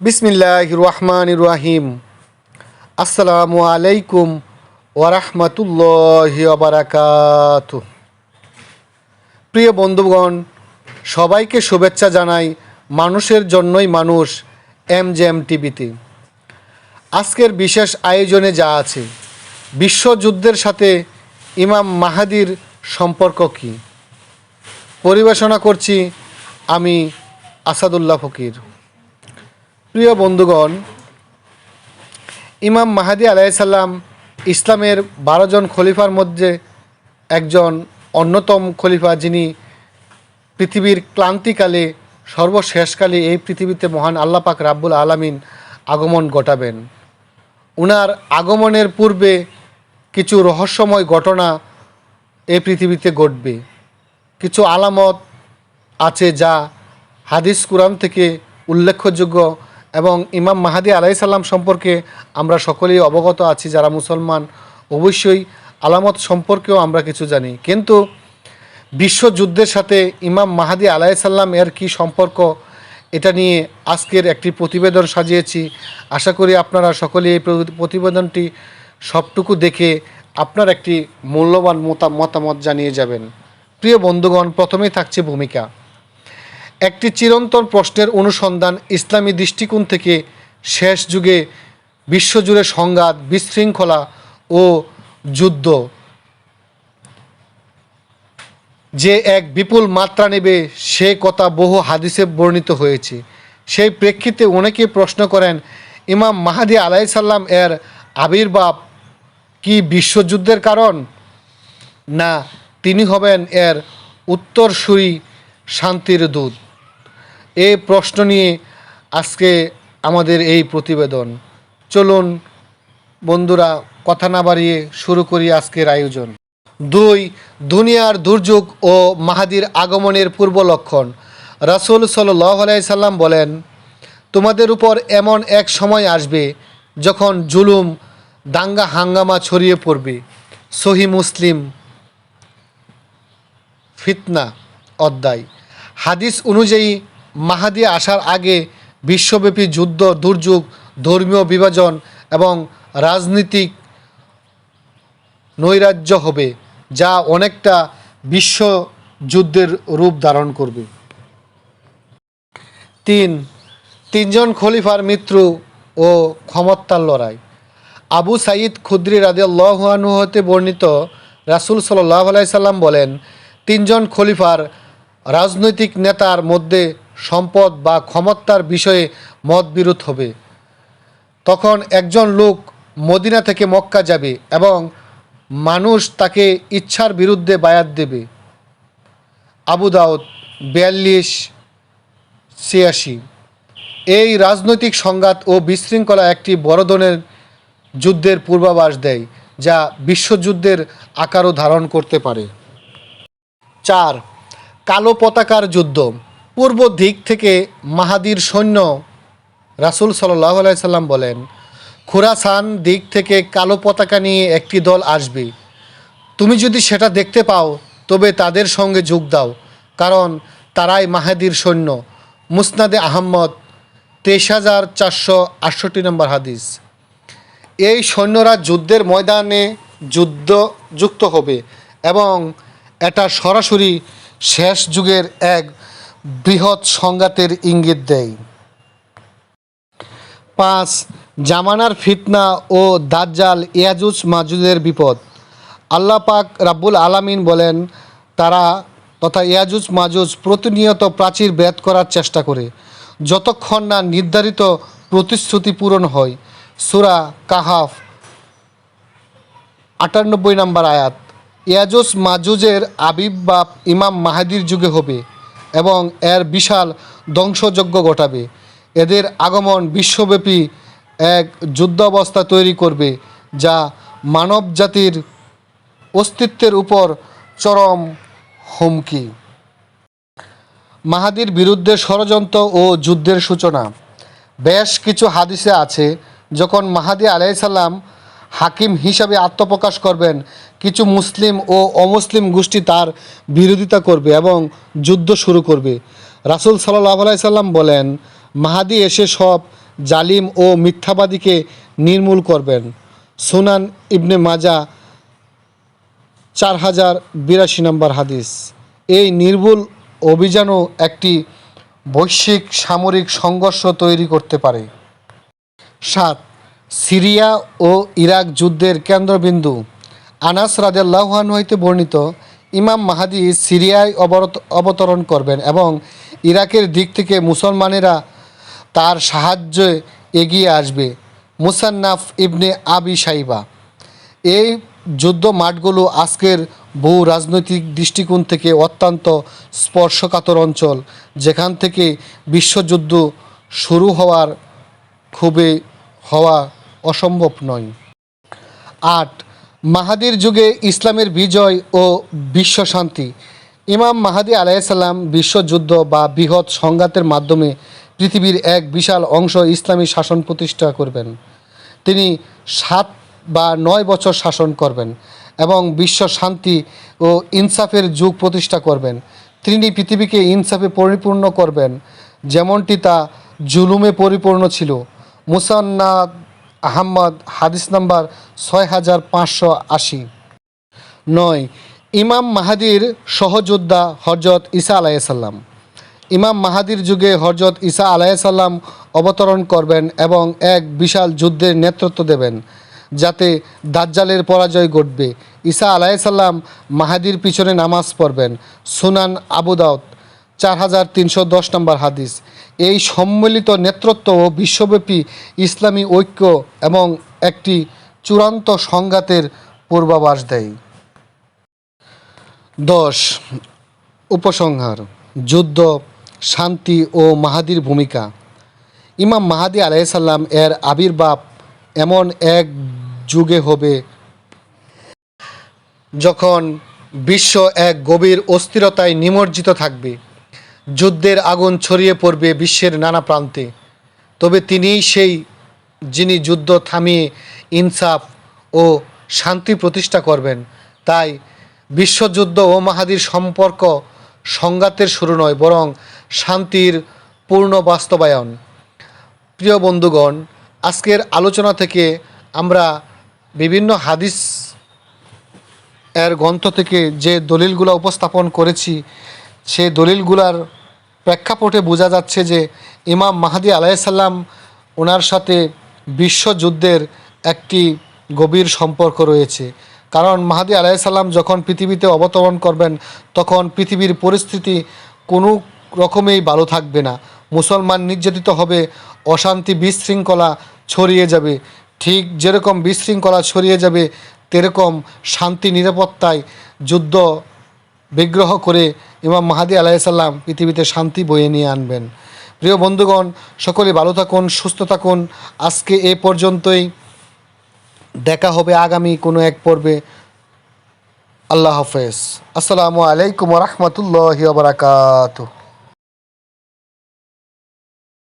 বিসমিল্লাহ রহমান রাহিম। আসসালামু আলাইকুম ওরহমতুল্লাহ বারাকাত প্রিয় বন্ধুগণ, সবাইকে শুভেচ্ছা জানাই মানুষের জন্যই মানুষ এম জে এম টিভিতে। আজকের বিশেষ আয়োজনে যা আছে, বিশ্বযুদ্ধের সাথে ইমাম মাহাদির সম্পর্ক কী? পরিবেশনা করছি আমি আসাদুল্লাহ ফকির। প্রিয় বন্ধুগণ, ইমাম মাহাদি আলাইসাল্লাম ইসলামের বারো জন খলিফার মধ্যে একজন অন্যতম খলিফা যিনি পৃথিবীর ক্লান্তিকালে, সর্বশেষকালে এই পৃথিবীতে মহান আল্লাপাক রাব্বুল আলামিন আগমন ঘটাবেন। উনার আগমনের পূর্বে কিছু রহস্যময় ঘটনা এই পৃথিবীতে ঘটবে। কিছু আলামত আছে যা হাদিস কুরআন থেকে উল্লেখযোগ্য এবং ইমাম মাহাদি আলাইসাল্লাম সম্পর্কে আমরা সকলেই অবগত আছি, যারা মুসলমান। অবশ্যই আলামত সম্পর্কেও আমরা কিছু জানি। কিন্তু বিশ্বযুদ্ধের সাথে ইমাম মাহাদি আলাইসাল্লাম এর কি সম্পর্ক, এটা নিয়ে আজকের একটি প্রতিবেদন সাজিয়েছি। আশা করি আপনারা সকলেই এই প্রতি- প্রতিবেদনটি সবটুকু দেখে আপনার একটি মূল্যবান মতা- মতামত জানিয়ে যাবেন। প্রিয় বন্ধুগণ, প্রথমেই থাকছে ভূমিকা। একটি চিরন্তন প্রশ্নের অনুসন্ধান ইসলামী দৃষ্টিকোণ থেকে শেষ যুগে বিশ্বজুড়ে সংঘাত, বিশৃঙ্খলা ও যুদ্ধ। যে এক বিপুল মাত্রা নেবে, সে কথা বহু হাদিসে বর্ণিত হয়েছে। সেই প্রেক্ষিতে অনেকে প্রশ্ন করেন, ইমাম মাহাদি আলাইসাল্লাম এর আবির্ভাব কি বিশ্বযুদ্ধের কারণ? না, তিনি হবেন এর উত্তরসূরি শান্তির দূত। এই প্রশ্ন নিয়ে আজকে আমাদের এই প্রতিবেদন। চলুন বন্ধুরা, কথা না বাড়িয়ে শুরু করি আজকের আয়োজন। দুই, দুনিয়ার দুর্যোগ ও মাহাদির আগমনের পূর্ব লক্ষণ। রাসুল সাল্লাহ সাল্লাম বলেন, তোমাদের উপর এমন এক সময় আসবে যখন জুলুম দাঙ্গা হাঙ্গামা ছড়িয়ে পড়বে। সহি মুসলিম ফিতনা অধ্যায়। হাদিস অনুযায়ী মাহাদি আসার আগে বিশ্বব্যাপী যুদ্ধ, দুর্যোগ, ধর্মীয় বিভাজন এবং রাজনীতিক নৈরাজ্য হবে, যা অনেকটা বিশ্ব যুদ্ধের রূপ ধারণ করবে। তিন, তিনজন খলিফার মৃত্যু ও ক্ষমতার লড়াই। আবু সাইদ খুদ্রি রাদিয়াল্লাহু হতে বর্ণিত রাসূল সাল্লাহ সাল্লাম বলেন, তিনজন খলিফার রাজনৈতিক নেতার মধ্যে সম্পদ বা ক্ষমতার বিষয়ে মতবিরোধ হবে। তখন একজন লোক মদিনা থেকে মক্কা যাবে এবং মানুষ তাকে ইচ্ছার বিরুদ্ধে বায়াত দেবে। আবু দাউদ বিয়াল্লিশ ছিয়াশি। এই রাজনৈতিক সংঘাত ও বিশৃঙ্খলা একটি বড় ধরনের যুদ্ধের পূর্বাভাস দেয়, যা বিশ্বযুদ্ধের আকারও ধারণ করতে পারে। চার, কালো পতাকার যুদ্ধ। পূর্ব দিক থেকে মাহাদির সৈন্য রাসুল সাল্লাম বলেন, খুরাসান দিক থেকে কালো পতাকা নিয়ে একটি দল আসবে। তুমি যদি সেটা দেখতে পাও, তবে তাদের সঙ্গে যোগ দাও, কারণ তারাই মাহাদির সৈন্য। মুসনাদে আহম্মদ তেইশ হাজার চারশো আটষট্টি নম্বর হাদিস। এই সৈন্যরা যুদ্ধের ময়দানে যুদ্ধ যুক্ত হবে এবং এটা সরাসরি শেষ যুগের এক বৃহৎ সংঘাতের ইঙ্গিত দেয়। পাঁচ, জামানার ফিতনা ও দাজ্জাল ইয়াজুজ মাজুজের বিপদ। আল্লাহ পাক রাব্বুল আলামিন বলেন, তারা তথা ইয়াজুজ মাজুজ প্রতিনিয়ত প্রাচীর বেদ করার চেষ্টা করে। যতক্ষণ না নির্ধারিত প্রতিশ্রুতি পূরণ হয়, সুরা কাহাফ আটানব্বই নম্বর আয়াত, ইয়াজুজ মাজুজের আবির্ভাব ইমাম মাহাদির যুগে হবে। এবং এর বিশাল ধ্বংসযজ্ঞ ঘটাবে। এদের আগমন বিশ্বব্যাপী এক যুদ্ধাবস্থা তৈরি করবে, যা মানব জাতির অস্তিত্বের উপর চরম হুমকি। মাহাদির বিরুদ্ধে ষড়যন্ত্র ও যুদ্ধের সূচনা। বেশ কিছু হাদিসে আছে, যখন মাহাদি আলাইসাল্লাম হাকিম হিসাবে আত্মপ্রকাশ করবেন কিছু মুসলিম ও অমুসলিম গোষ্ঠী তার বিরোধিতা করবে এবং যুদ্ধ শুরু করবে। রাসুল সাল্লাহ আলাইসাল্লাম বলেন, মাহাদি এসে সব জালিম ও মিথ্যাবাদীকে নির্মূল করবেন। সুনান ইবনে মাজা, চার হাজার বিরাশি নম্বর হাদিস। এই নির্ভুল অভিযানও একটি বৈশ্বিক সামরিক সংঘর্ষ তৈরি করতে পারে। সাত, সিরিয়া ও ইরাক যুদ্ধের কেন্দ্রবিন্দু। আনাস রাজাল্লাহান হইতে বর্ণিত ইমাম মাহাদি সিরিয়ায় অবরত অবতরণ করবেন এবং ইরাকের দিক থেকে মুসলমানেরা তার সাহায্যে এগিয়ে আসবে। মুসান্নাফ ইবনে আবি সাইবা এই যুদ্ধ মাঠগুলো আজকের বহু রাজনৈতিক দৃষ্টিকোণ থেকে অত্যন্ত স্পর্শকাতর অঞ্চল। যেখান থেকে বিশ্বযুদ্ধ শুরু হওয়ার খুবই হওয়া অসম্ভব নয়। আট মাহাদির যুগে ইসলামের বিজয় ও বিশ্ব শান্তি। ইমাম মাহাদি আলাইসাল্লাম বিশ্বযুদ্ধ বা বৃহৎ সংঘাতের মাধ্যমে পৃথিবীর এক বিশাল অংশ ইসলামী শাসন প্রতিষ্ঠা করবেন। তিনি সাত বা নয় বছর শাসন করবেন এবং বিশ্ব শান্তি ও ইনসাফের যুগ প্রতিষ্ঠা করবেন। তিনি পৃথিবীকে ইনসাফে পরিপূর্ণ করবেন, যেমনটি তা জুলুমে পরিপূর্ণ ছিল। মুসান্নাদ আহম্মদ, হাদিস নাম্বার ছয় হাজার পাঁচশো আশি। নয়, ইমাম মাহাদির সহযোদ্ধা হজরত ঈসা আলাইসাল্লাম ইমাম মাহাদির যুগে হজরত ঈসা আলাইসাল্লাম অবতরণ করবেন এবং এক বিশাল যুদ্ধের নেতৃত্ব দেবেন, যাতে দাজ্জালের পরাজয় ঘটবে। ঈসা আলাইসাল্লাম মাহাদির পিছনে নামাজ পড়বেন। সুনান আবুদাউদ চার হাজার তিনশো দশ নম্বর হাদিস। এই সম্মিলিত নেতৃত্ব ও বিশ্বব্যাপী ইসলামী ঐক্য এবং একটি চূড়ান্ত সংঘাতের পূর্বাভাস দেয়। দশ, উপসংহার, যুদ্ধ, শান্তি ও মাহাদির ভূমিকা। ইমাম মাহাদি আলাইসাল্লাম এর আবির্ভাব এমন এক যুগে হবে যখন বিশ্ব এক গভীর অস্থিরতায় নিমজ্জিত থাকবে। যুদ্ধের আগুন ছড়িয়ে পড়বে বিশ্বের নানা প্রান্তে। তবে তিনিই সেই যিনি যুদ্ধ থামিয়ে ইনসাফ ও শান্তি প্রতিষ্ঠা করবেন। তাই বিশ্বযুদ্ধ ও মাহাদির সম্পর্ক সংঘাতের শুরু নয়, বরং শান্তির পূর্ণ বাস্তবায়ন। প্রিয় বন্ধুগণ, আজকের আলোচনা থেকে আমরা বিভিন্ন হাদিস এর গ্রন্থ থেকে যে দলিলগুলো উপস্থাপন করেছি, সেই দলিলগুলার প্রেক্ষাপটে বোঝা যাচ্ছে যে ইমাম মাহাদি আলাইসাল্লাম ওনার সাথে বিশ্বযুদ্ধের একটি গভীর সম্পর্ক রয়েছে। কারণ মাহাদি আলাইসাল্লাম যখন পৃথিবীতে অবতরণ করবেন, তখন পৃথিবীর পরিস্থিতি কোনো রকমেই ভালো থাকবে না। মুসলমান নির্যাতিত হবে, অশান্তি বিশৃঙ্খলা ছড়িয়ে যাবে। ঠিক যেরকম বিশৃঙ্খলা ছড়িয়ে যাবে, তেরকম শান্তি নিরাপত্তায় যুদ্ধ বিগ্রহ করে ইমাম মাহাদি আলাইসাল্লাম পৃথিবীতে শান্তি বয়ে নিয়ে আনবেন। প্রিয় বন্ধুগণ, সকলে ভালো থাকুন, সুস্থ থাকুন। আজকে এ পর্যন্তই। দেখা হবে আগামী কোনো এক পর্বে। আল্লাহ হাফেজ। আসসালামু আলাইকুম রহমতুল্লাহ বারাকাতুহ।